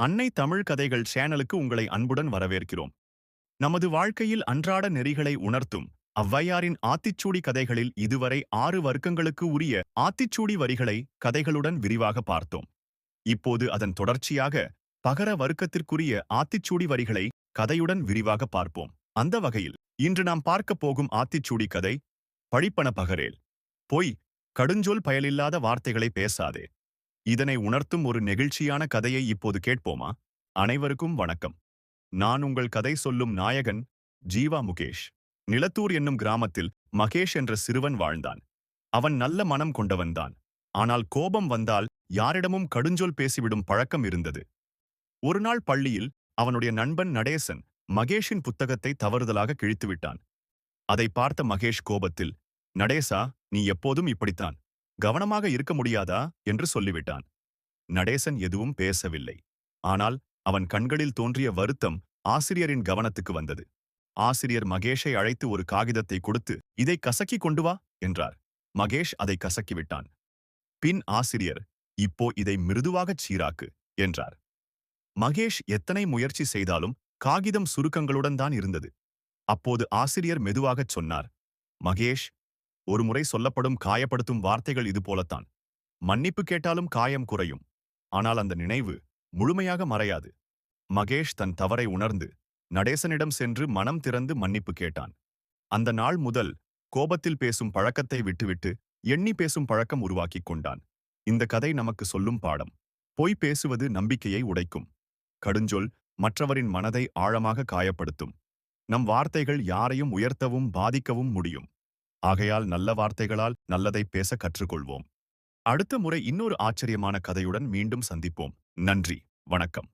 அன்னை தமிழ் கதைகள் சேனலுக்கு உங்களை அன்புடன் வரவேற்கிறோம். நமது வாழ்க்கையில் அன்றாட நெறிகளை உணர்த்தும் அவ்வையாரின் ஆத்திச்சூடி கதைகளில் இதுவரை ஆறு வர்க்கங்களுக்கு உரிய ஆத்திச்சூடி வரிகளை கதைகளுடன் விரிவாக பார்த்தோம். இப்போது அதன் தொடர்ச்சியாக பகர வர்க்கத்திற்குரிய ஆத்திச்சூடி வரிகளை கதையுடன் விரிவாக பார்ப்போம். அந்த வகையில் இன்று நாம் பார்க்கப் போகும் ஆத்திச்சூடி கதை பழிப்பன பகரேல். பொய் கடுஞ்சொல் பயலில்லாத வார்த்தைகளை பேசாதே. இதனை உணர்த்தும் ஒரு நெகிழ்ச்சியான கதையை இப்போது கேட்போமா? அனைவருக்கும் வணக்கம். நான் உங்கள் கதை சொல்லும் நாயகன் ஜீவா முகேஷ். நிலத்தூர் என்னும் கிராமத்தில் மகேஷ் என்ற சிறுவன் வாழ்ந்தான். அவன் நல்ல மனம் கொண்டவன்தான் ஆனால் கோபம் வந்தால் யாரிடமும் கடுஞ்சொல் பேசிவிடும் பழக்கம் இருந்தது. ஒரு நாள் பள்ளியில் அவனுடைய நண்பன் நடேசன் மகேஷின் புத்தகத்தை தவறுதலாக கிழித்துவிட்டான். அதை பார்த்த மகேஷ் கோபத்தில் நடேசா நீ எப்போதும் இப்படித்தான். கவனமாக இருக்க முடியாதா? என்று சொல்லிவிட்டான். நடேசன் எதுவும் பேசவில்லை. ஆனால் அவன் கண்களில் தோன்றிய வருத்தம் ஆசிரியரின் கவனத்துக்கு வந்தது. ஆசிரியர் மகேஷை அழைத்து ஒரு காகிதத்தை கொடுத்து இதை கசக்கி கொண்டு வா என்றார். மகேஷ் அதை கசக்கிவிட்டான். பின் ஆசிரியர் இப்போ இதை மிருதுவாகச் சீராக்கு என்றார். மகேஷ் எத்தனை முயற்சி செய்தாலும் காகிதம் சுருக்கங்களுடன் தான் இருந்தது. அப்போது ஆசிரியர் மெதுவாகச் சொன்னார். மகேஷ் ஒருமுறை சொல்லப்படும் காயப்படுத்தும் வார்த்தைகள் இது போலத்தான். மன்னிப்பு கேட்டாலும் காயம் குறையும். ஆனால் அந்த நினைவு முழுமையாக மறையாது. மகேஷ் தன் தவறை உணர்ந்து நடேசனிடம் சென்று மனம் திறந்து மன்னிப்பு கேட்டான். அந்த நாள் முதல் கோபத்தில் பேசும் பழக்கத்தை விட்டுவிட்டு எண்ணி பேசும் பழக்கம் உருவாக்கிக் கொண்டான். இந்த கதை நமக்கு சொல்லும் பாடம். பொய் பேசுவது நம்பிக்கையை உடைக்கும். கடுஞ்சொல் மற்றவரின் மனதை ஆழமாக காயப்படுத்தும். நம் வார்த்தைகள் யாரையும் உயர்த்தவும் பாதிக்கவும் முடியும். ஆகையால் நல்ல வார்த்தைகளால் நல்லதை பேச கற்றுக்கொள்வோம். அடுத்த முறை இன்னொரு ஆச்சரியமான கதையுடன் மீண்டும் சந்திப்போம். நன்றி. வணக்கம்.